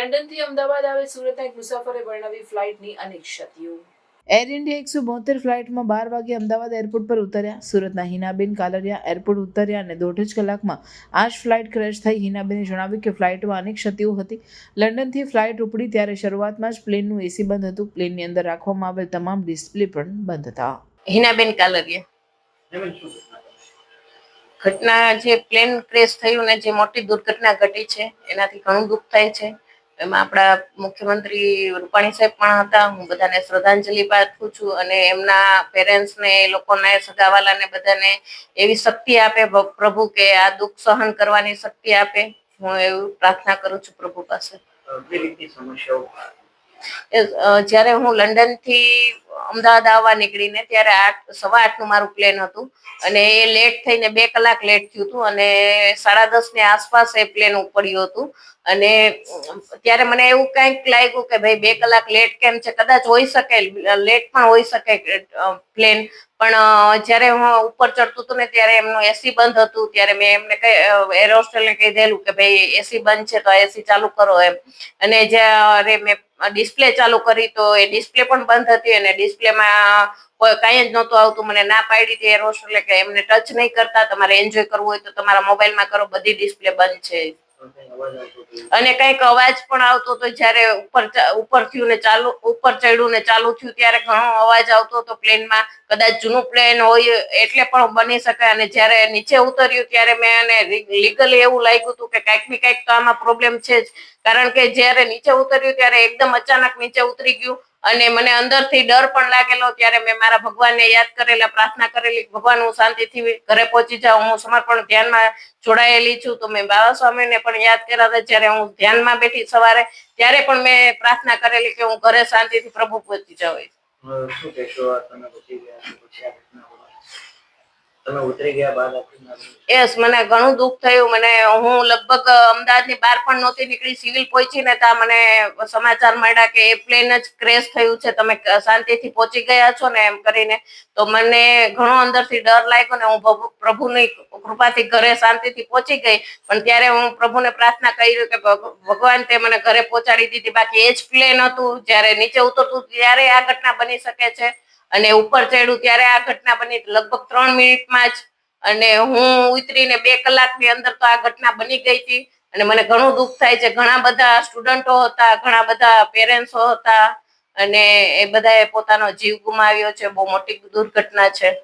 લંડનથી અમદાવાદ આવે સુરતના એક મુસાફરે વર્ણવી ફ્લાઇટની અનેક ક્ષતિઓ. એર ઇન્ડિયા એકસો બોતેર ફ્લાઇટમાં બાર વાગે અમદાવાદ એરપોર્ટ પર ઉતર્યા. સુરતના હિનાબેન કાલરિયા એરપોર્ટ ઉતર્યા અને દોઢ જ કલાકમાં આ જ ફ્લાઇટ ક્રેશ થઈ. હિનાબેને જણાવ્યું કે ફ્લાઇટમાં અનેક ક્ષતિઓ હતી. લંડનથી ફ્લાઇટ ઉપડી ત્યારે શરૂઆતમાં જ પ્લેનનું એસી બંધ હતું. પ્લેનની અંદર રાખવામાં આવેલ તમામ ડિસ્પ્લે પણ બંધ હતા. હિનાબેન કાલરિયા. ઘટના ઘટના જે પ્લેન ક્રેશ થયું ને જે મોટી દુર્ઘટના ઘટી છે એનાથી ઘણું દુઃખ થાય છે. એમાં આપણા મુખ્યમંત્રી રૂપાણી સાહેબ પણ હતા. હું બધાને શ્રદ્ધાંજલિ પાઠવું છું અને એમના પેરેન્ટ્સને એ લોકોને સગાવાલાને બધાને એવી શક્તિ આપે પ્રભુ કે આ દુઃખ સહન કરવાની શક્તિ આપે. હું એવું પ્રાર્થના કરું છું પ્રભુ પાસે. જ્યારે હું લંડનથી અમદાવાદ આવવા નીકળીને ત્યારે આઠ સવા આઠનું મારું પ્લેન હતું અને એ લેટ થઈને બે કલાક લેટ થયું હતું અને સાડા દસની આસપાસ એ પ્લેન ઉપડ્યું હતું. અને ત્યારે મને એવું કંઈક લાગ્યું કે ભાઈ બે કલાક લેટ કેમ છે? કદાચ હોઈ શકે લેટ પણ હોઈ શકે પ્લેન પણ જ્યારે હું ઉપર ચડતું હતું ને ત્યારે એમનું એસી બંધ હતું. ત્યારે મેં એમને કઈ એર હોસ્ટેલને કહી દેલું કે ભાઈ એસી બંધ છે તો એસી ચાલુ કરો એમ. અને જ્યારે મેં ડિસ્પ્લે ચાલુ કરી તો એ ડિસ્પ્લે પણ બંધ હતી અને ડિસ્પ્લેમાં કોઈ કાંઈ જ નહોતું આવતું. મને ના પાડી હતી એર હોસ્ટેલે કે એમને ટચ નહીં કરતા. તમારે એન્જોય કરવું હોય તો તમારા મોબાઈલમાં કરો, બધી ડિસ્પ્લે બંધ છે. અને કંઈક અવાજ પણ આવતો હતો જયારે ઉપર થયું ને ચાલુ, ઉપર ચડ્યું ને ચાલુ થયું ત્યારે ઘણો અવાજ આવતો હતો પ્લેનમાં કદાચ જૂનું પ્લેન હોય એટલે પણ બની શકે. અને જયારે નીચે ઉતર્યું ત્યારે મેં એને લીગલી એવું લાગ્યું હતું કે કંઈક ને કંઈક તો આમાં પ્રોબ્લેમ છે જ. કારણ કે જ્યારે નીચે ઉતર્યું ત્યારે એકદમ અચાનક નીચે ઉતરી ગયું. અને મને અંદરથી ડર પણ લાગેલો ત્યારે મેં મારા ભગવાનને યાદ કરેલા, પ્રાર્થના કરેલી ભગવાન, હું શાંતિથી ઘરે પહોંચી જાઉં, હું સમર્પણ ધ્યાનમાં જોડાયેલી છું તો મેં બાબા સ્વામીને પણ યાદ કર્યા હતા જ્યારે હું ધ્યાનમાં બેઠી સવારે, ત્યારે પણ મેં પ્રાર્થના કરેલી કે હું ઘરે શાંતિથી પ્રભુ પહોંચી જાઉં શું કહેશો? યસ મને ઘણું દુઃખ થયું. મને હું લગભગ અમદાવાદની બહાર પણ નહોતી નીકળી. સિવિલ પહોંચી ને ત્યાં મને સમાચાર મળ્યા કે એ પ્લેન જ ક્રેશ થયું છે. તમે શાંતિથી પહોંચી ગયા છો ને એમ કરીને. તો મને ઘણો અંદરથી ડર લાગ્યો ને હું પ્રભુની કૃપાથી ઘરે શાંતિથી પહોંચી ગઈ. પણ ત્યારે હું પ્રભુને પ્રાર્થના કરી કે ભગવાન તે મને ઘરે પહોંચાડી દીધી. બાકી એ જ પ્લેન હતું. જ્યારે નીચે ઉતરતું, ત્યારે આ ઘટના બની શકે છે. અને ઉપર ચડ્યું ત્યારે આ ઘટના બની લગભગ ત્રણ મિનિટમાં જ. અને હું ઉતરીને બે કલાકની અંદર તો આ ઘટના બની ગઈ હતી. અને મને ઘણું દુઃખ થાય છે. ઘણા બધા સ્ટુડન્ટો હતા, ઘણા બધા પેરેન્ટ્સો હતા. અને એ બધાએ પોતાનો જીવ ગુમાવ્યો છે. બહુ મોટી દુર્ઘટના છે.